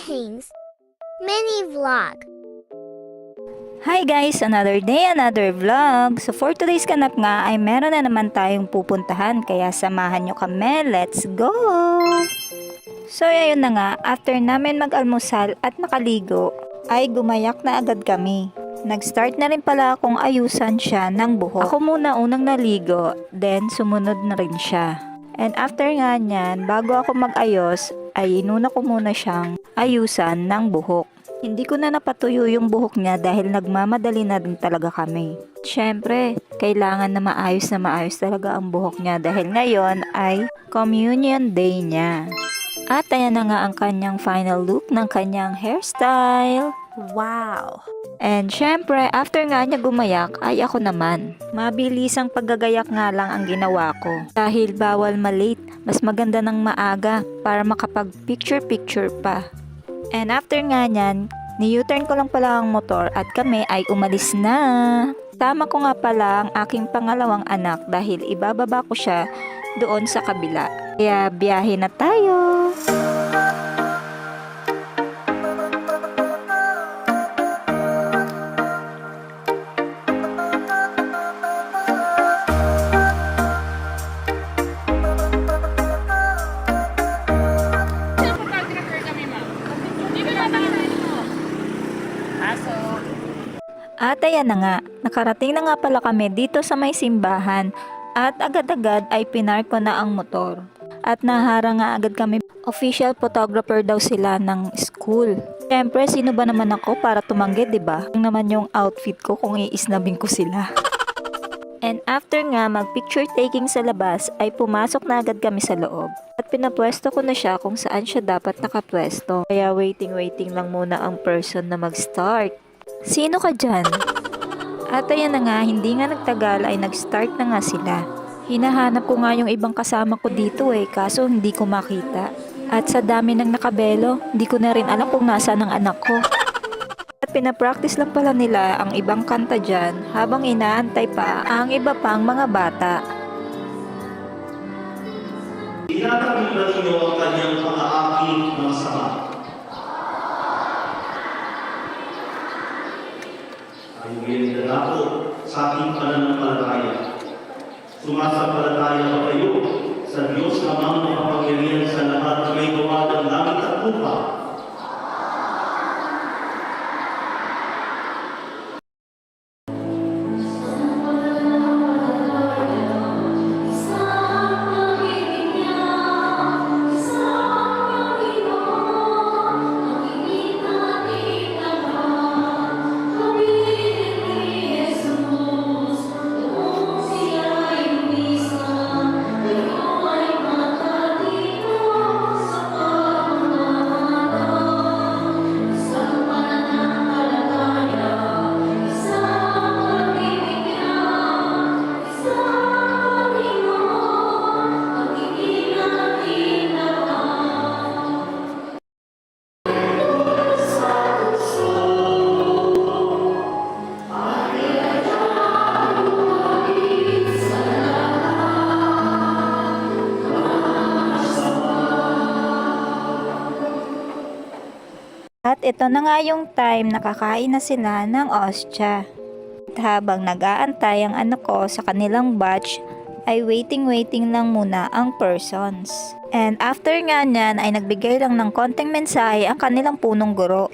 Hangs Mini Vlog. Hi guys! Another day, another vlog. So for today's kanap nga ay meron na naman tayong pupuntahan kaya samahan nyo kami. Let's go! So ayun na nga, after namin mag-almusal at nakaligo ay gumayak na agad kami. Nag-start na rin pala akong ayusan siya ng buhok. Ako muna unang naligo, then sumunod na rin siya. And after nga niyan, bago ako mag-ayos, ay inuna ko muna siyang ayusan ng buhok. Hindi ko na napatuyo yung buhok niya dahil nagmamadali na din talaga kami. Siyempre, kailangan na maayos na maayos talaga ang buhok niya dahil ngayon ay communion day niya. At ayan na nga ang kanyang final look ng kanyang hairstyle. Wow! And syempre, after nga niya gumayak, ay ako naman. Mabilis ang paggagayak nga lang ang ginawa ko. Dahil bawal malate, mas maganda ng maaga para makapag picture-picture pa. And after nga niyan, ni-U-turn ko lang pala ang motor at kami ay umalis na. Tama ko nga pala ang aking pangalawang anak dahil ibababa ko siya doon sa kabila. Kaya biyahe na tayo. At ayan na nga, nakarating na nga pala kami dito sa may simbahan at agad-agad ay pinark ko na ang motor. At nahara nga agad kami, official photographer daw sila ng school. Siyempre, sino ba naman ako para tumanggi, ba? Yung naman yung outfit ko kung iisnabing ko sila. And after nga mag-picture taking sa labas ay pumasok na agad kami sa loob. At pinapwesto ko na siya kung saan siya dapat nakapwesto. Kaya waiting-waiting lang muna ang person na mag-start. Sino ka dyan? At ayan na nga, hindi nga nagtagal ay nag-start na nga sila. Hinahanap ko nga yung ibang kasama ko dito eh, kaso hindi ko makita. At sa dami ng nakabelo, hindi ko na rin alam kung nasaan ang anak ko. At pinapractice lang pala nila ang ibang kanta dyan habang inaantay pa ang iba pang mga bata. Tinatanggol ba ninyo ang su masa para darle... At ito na nga yung time na kakain na sila ng ostya. At habang nag-aantay ang anak ko sa kanilang batch, ay waiting-waiting lang muna ang persons. And after nga niyan ay nagbigay lang ng konting mensahe ang kanilang punong guro.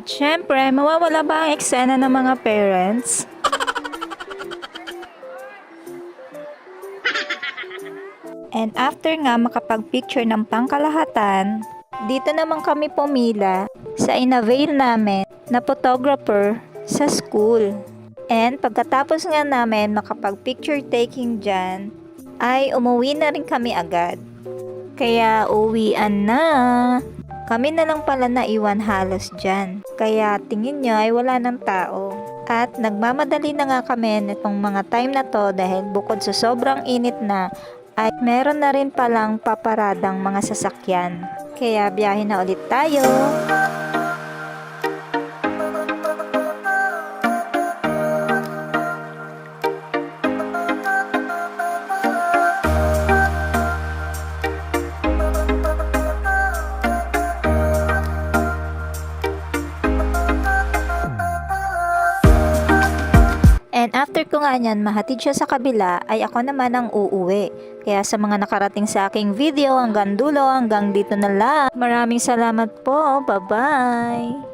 At syempre, mawawala ba ang eksena ng mga parents? And after nga makapag-picture ng pangkalahatan, dito naman kami pumila sa inavail namin na photographer sa school. And pagkatapos nga namin makapag-picture taking dyan, ay umuwi na rin kami agad. Kaya uwian na. Kami na lang pala naiwan halos dyan. Kaya tingin nyo ay wala ng tao. At nagmamadali na nga kami nitong mga time na to dahil bukod sa sobrang init na ay meron na rin palang paparadang mga sasakyan. Kaya biyahe na ulit tayo. Nga niyan, mahatid siya sa kabila, ay ako naman ang uuwi. Kaya sa mga nakarating sa aking video, hanggang dulo, hanggang dito na lang. Maraming salamat po. Bye-bye!